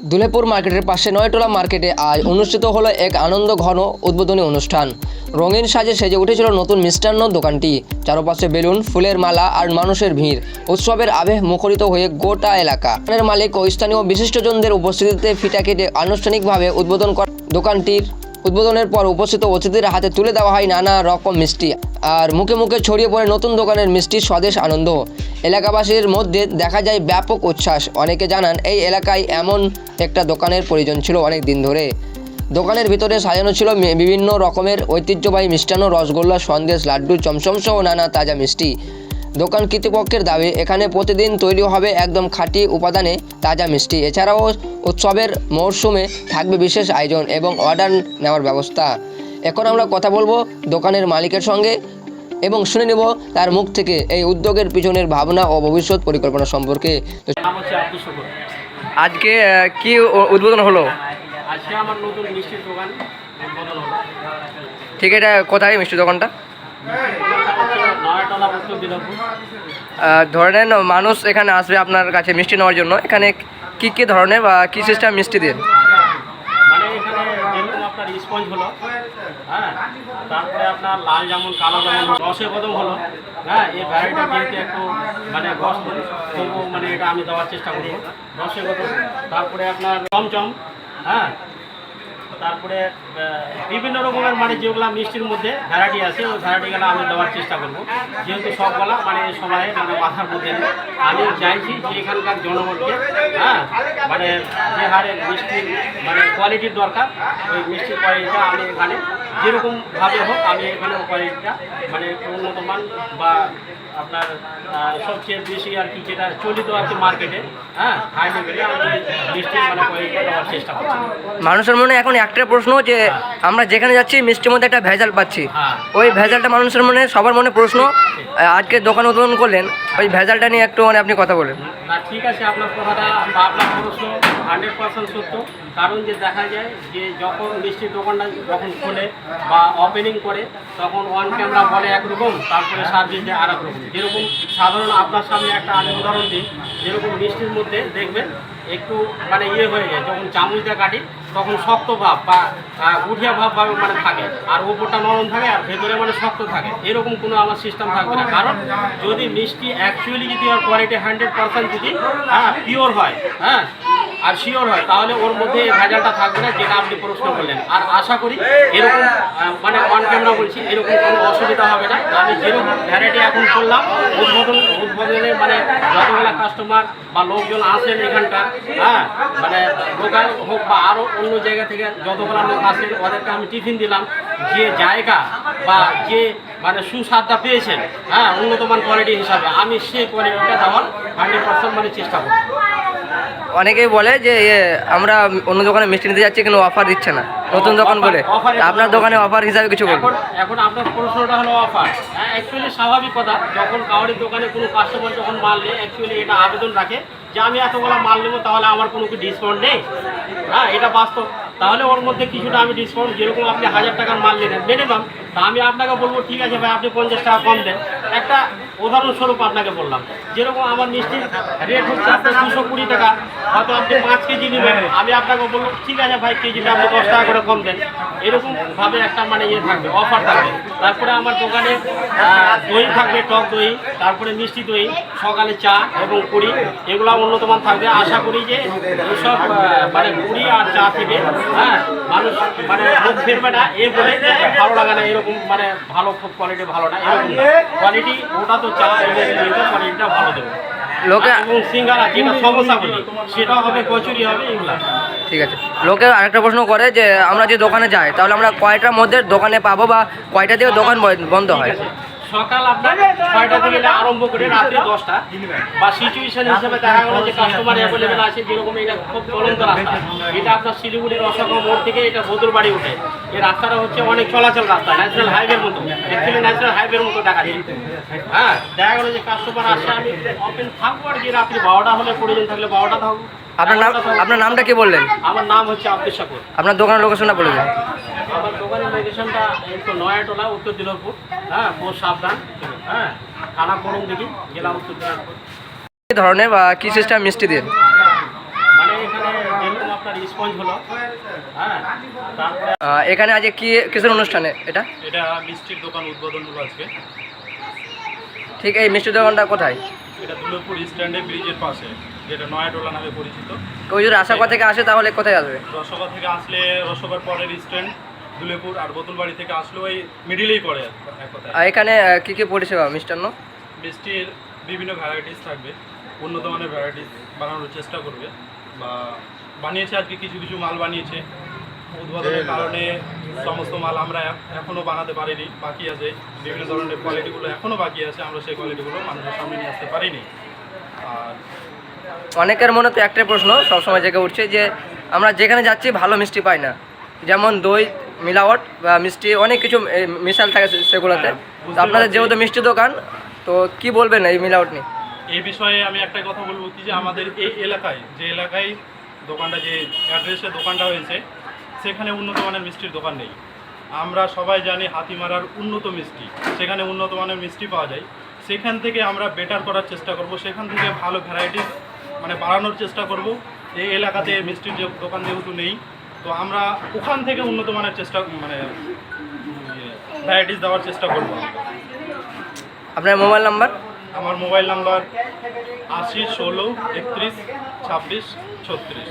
দুলেপুর মার্কেটের পাশে নয়টোলা মার্কেটে আজ অনুষ্ঠিত হলো এক আনন্দ ঘন উদ্বোধনী অনুষ্ঠান। রঙিন সাজে সেজে উঠেছিল নতুন মিষ্টান্ন দোকানটি। চারপাশে বেলুন, ফুলের মালা আর মানুষের ভিড়। উৎসবের আবেহ মুখরিত হয়ে গোটা এলাকা। মালিক ও স্থানীয় বিশিষ্টজনদের উপস্থিতিতে ফিটা কেটে আনুষ্ঠানিকভাবে উদ্বোধন করা দোকানটির উদ্বোধনের পর উপস্থিত অতিথিদের হাতে তুলে দেওয়া হয় নানা রকম মিষ্টি আর মুখে মুখে ছড়িয়ে পড়ে নতুন দোকানের মিষ্টির স্বদেশ আনন্দ। এলাকাবাসীর মধ্যে দেখা যায় ব্যাপক উচ্ছ্বাস। অনেকে জানান, এই এলাকায় এমন একটা দোকানের প্রয়োজন ছিল অনেক দিন ধরে। দোকানের ভিতরে সাজানো ছিল বিভিন্ন রকমের ঐতিহ্যবাহী মিষ্টান্ন রসগোল্লা, সন্দেশ, লাড্ডু, চমচম সহ নানা তাজা মিষ্টি। দোকান কর্তৃপক্ষের দাবি এখানে প্রতিদিন তৈরি হবে একদম খাঁটি উপাদানে তাজা মিষ্টি। এছাড়াও উৎসবের মরশুমে থাকবে বিশেষ আয়োজন এবং অর্ডার নেওয়ার ব্যবস্থা। এখন আমরা কথা বলব দোকানের মালিকের সঙ্গে এবং শুনে নেব তার মুখ থেকে এই উদ্যোগের পিছনের ভাবনা ও ভবিষ্যৎ পরিকল্পনা সম্পর্কে। আজকে কি উদ্বোধন হলো? আজকে আমার নতুন মিষ্টির দোকান উদ্বোধন হলো। ঠিক এটা কোথায় মিষ্টি দোকানটা দোকানটা হচ্ছে নয়াটলা উত্তর দিনাজপুর ধরে নেন, মানুষ এখানে আসবে আপনার কাছে মিষ্টি নেওয়ার জন্য। এখানে কি কি ধরনের বা কি সিস্টেম মিষ্টি দেন মানে হ্যাঁ হ্যাঁ মানে মানে কদম তারপরে আপনার চমচম হ্যাঁ তারপরে বিভিন্ন রকমের মানে যেগুলো মিষ্টির মধ্যে ভ্যারাইটি আছে, ওই ভ্যারাইটিগুলো আমি দেওয়ার চেষ্টা করব যেহেতু সবগুলা মানে সবাই মানে মাথার মধ্যে। আমি চাইছি যে এখানকার জনগণকে হ্যাঁ মানে যে হারে মিষ্টির মানে কোয়ালিটির দরকার, ওই মিষ্টির কোয়ালিটিটা আমি এখানে যেরকমভাবে হোক আমি এখানে কোয়ালিটিটা মানে উন্নত মান বা আপনার সবচেয়ে বেশি আর কি যেটা চলিত আর কি মার্কেটে হ্যাঁ হাই লেভেলে মিষ্টির মানে কোয়ালিটিটা দেওয়ার চেষ্টা করছি। মানুষের মনে এখন একটা প্রশ্ন যে আমরা যেখানে যাচ্ছি মিষ্টির মধ্যে একটা ভেজাল পাচ্ছি। হ্যাঁ। ওই ভেজালটা মানুষের মনে সবার মনে প্রশ্ন আজকে দোকান উদ্বোধন করলেন, ওই ভেজালটা নিয়ে একটু মানে আপনি কথা বলেন। না, ঠিক আছে, আপনার কথাটা বা আপনার প্রশ্ন হান্ড্রেড পার্সেন্ট সত্য। কারণ যে দেখা যায় যে যখন মিষ্টির দোকানটা যখন খোলে বা ওপেনিং করে, তখন ওয়ান ক্যামেরা বলে একরকম, তারপরে সার্ভিস দেয় আর রকম। যেরকম সাধারণ আপনার সামনে একটা আমি উদাহরণ দিই, যেরকম মিষ্টির মধ্যে দেখবেন একটু মানে ইয়ে হয়ে যায়, যখন চামচ দিয়ে কাটি, তখন শক্ত ভাব বা গুঠিয়া ভাব ভাবে মানে থাকে, আর ওপরটা নরম থাকে আর ভেতরে মানে শক্ত থাকে। এরকম কোনো আমার সিস্টেম থাকবে না। কারণ যদি মিষ্টি অ্যাকচুয়ালি যদি কোয়ালিটি হান্ড্রেড পার্সেন্ট যদি হ্যাঁ পিওর হয় হ্যাঁ আর শিওর হয়, তাহলে ওর মধ্যে ভেজালটা থাকবে না যেটা আপনি প্রশ্ন করলেন। আর আশা করি এরকম মানে অন ক্যামেরা বলছি, এরকম কোনো অসুবিধা হবে না। আমি যেরকম ভ্যারাইটি এখন করলাম, উদ্বোধন উদ্বোধনে মানে যতগুলা কাস্টমার বা লোকজন আসেন এখানটা হ্যাঁ মানে লোকাল হোক বা আরও অন্য জায়গা থেকে যতগুলা লোক আসেন ওদেরকে আমি টিফিন দিলাম। যে জায়গা বা যে মানে সুস্বাদটা পেয়েছেন হ্যাঁ উন্নতমান কোয়ালিটি হিসাবে, আমি সেই কোয়ালিটিটা দেওয়ার হান্ড্রেড পার্সেন্ট মানে চেষ্টা করব। অনেকেই বলে যে আমরা অন্য দোকানে মিষ্টি নিতে যাচ্ছি কিন্তু অফার দিচ্ছে না। নতুন দোকান বলে। আপনার দোকানে অফার হিসাবে কিছু বলুন। এখন আপনার প্রশ্নটা হলো অফার অ্যাকচুয়ালি স্বাভাবিক কথা যখন কাউরির দোকানে কোনো কাস্টমার যখন মাল নেয় অ্যাকচুয়ালি এটা আবেদন রাখে যে আমি এতগুলো মাল নেব তাহলে আমার কোনো কি ডিসকাউন্ট নেই? হ্যাঁ এটা বাস্তব। তাহলে ওর মধ্যে কিছুটা আমি ডিসকাউন্ট যেরকম আপনি হাজার টাকার মাল নিলেন মিনিমাম তা আমি আপনাকে বলব ঠিক আছে ভাই আপনি পঞ্চাশ টাকা কম দেন। একটা উদাহরণস্বরূপ আপনাকে বললাম। যেরকম আমার মিষ্টির রেট হচ্ছে আপনার দুশো কুড়ি টাকা, হয়তো আপনি পাঁচ কেজি নেবেন। আমি আপনাকে বলব, ঠিক আছে ভাই, কেজিটা আপনি দশ টাকা করে কম দেন। এরকম ভাবে একটা মানে ইয়ে থাকবে অফার থাকবে। তারপরে আমার দোকানে দই থাকবে, টক দই, তারপরে মিষ্টি দই, সকালে চা এবং কুড়ি এগুলো উন্নত মান থাকবে। আশা করি যে এইসব মানে কুড়ি আর চা থেকে হ্যাঁ মানুষ মানে ফেরবে না। এ বলে ভালো লাগে না, এরকম মানে ভালো, খুব কোয়ালিটি ভালো না, এরকম কোয়ালিটি ওটা তো চা কোয়ালিটিটা ভালো দেবে। লোকে এবং সিঙ্গারা যেটা সমস্যা বলি সেটা হবে কচুরি হবে এগুলা। ঠিক আছে। লোকে আরেকটা প্রশ্ন করে যে আমরা যে দোকানে যাই তাহলে আমরা কয়টার মধ্যে দোকানে পাবো বা কয়টা দিয়ে দোকান বন্ধ হয়। সকাল আপনার ছয়টা থেকে আরম্ভ করে রাত্রি দশটা। বা সিচুয়েশন হিসেবে দেখা গেলো যে কাস্টমার অ্যাভেলেবেল আছে যেরকম এটা খুব চলন্ত রাস্তা। এটা আপনার শিলিগুড়ির রসগো মোড় থেকে এটা বদুর বাড়ি উঠে। এই রাস্তাটা হচ্ছে অনেক চলাচল রাস্তা ন্যাশনাল হাইওয়ের মতো। অ্যাকচুয়ালি ন্যাশনাল হাইওয়ের মতো দেখা যায়। হ্যাঁ দেখা গেলো যে কাস্টমার আসে আমি ওপেন থাকব আর কি রাত্রি বারোটা হলে প্রয়োজন থাকলে বারোটা থাকব। আপনার নাম আপনার নামটা কি বললেন? আমার নাম হচ্ছে আব্দুল শাকুর আপনার দোকানের লোকেশনটা বলে দিন। আমার দোকানের লোকেশনটা নয়াটোলা উত্তর দিনাজপুর। হ্যাঁ বহু সাবধান। হ্যাঁ থানা করুন দেখি জেলা উত্তর দিনাজপুর। কি ধরনের বা কি সিস্টেম মিষ্টি দেন মানে এখানে যেরকম আপনার স্পঞ্জ হলো। হ্যাঁ তারপরে এখানে আজকে কি কিসের অনুষ্ঠানে এটা? এটা মিষ্টির দোকান উদ্বোধন হলো আজকে। ঠিক এই মিষ্টির দোকানটা কোথায়? এটা দুলপুর স্ট্যান্ডে ব্রিজের পাশে যেটা নয়াটোলা নামে পরিচিত। কেউ যদি আশাকোয়া থেকে আসে তাহলে কোথায় আসবে? রসগা থেকে আসলে রসগার পরের স্ট্যান্ড দুলেপুর আর বোতলবাড়ি থেকে আসলেও এই মিডিলেই পড়ে এক কথায়। আর এখানে আহ, কি কি পরিষেবা মিষ্টান্ন? মিষ্টির বিভিন্ন ভ্যারাইটিস থাকবে উন্নত মানের ভ্যারাইটিস বানানোর চেষ্টা করবে বা বানিয়েছে আজকে কিছু কিছু মাল বানিয়েছে। উদ্বোধনের কারণে সমস্ত মাল আমরা এখ- এখনও বানাতে পারিনি বাকি আছে বিভিন্ন ধরনের কোয়ালিটিগুলো এখনও বাকি আছে আমরা সেই কোয়ালিটিগুলো মানুষের সামনে নিয়ে আসতে পারিনি। আর অনেকের মনে তো একটাই প্রশ্ন সবসময় জেগে উঠছে যে আমরা যেখানে যাচ্ছি ভালো মিষ্টি পাই না। যেমন দই মিলাওয়াট বা মিষ্টি অনেক কিছু মিশাল থাকে সেগুলোতে। হ্যাঁ, তো আপনাদের যেহেতু মিষ্টি দোকান তো কি বলবেন এই মিলাওয়াট নিয়ে? এই বিষয়ে আমি একটা কথা বলব কি যে আমাদের এই এলাকায় যে এলাকায় দোকানটা যে অ্যাড্রেসে দোকানটা হয়েছে সেখানে উন্নত মানের মিষ্টির দোকান নেই। আমরা সবাই জানি হাতিমারার উন্নত মিষ্টি সেখানে উন্নত মানের মিষ্টি পাওয়া যায়। সেখান থেকে আমরা বেটার করার চেষ্টা করব সেখান থেকে ভালো ভ্যারাইটিস মানে বাড়ানোর চেষ্টা করব। এই এলাকাতে মিষ্টির যে দোকান যেহেতু নেই তো আমরা ওখান থেকে উন্নত মানের চেষ্টা মানে ভ্যারাইটিস দেওয়ার চেষ্টা করব। আপনার মোবাইল নাম্বার আমার মোবাইল নাম্বার আশি ষোলো একত্রিশ ছাব্বিশ ছত্রিশ।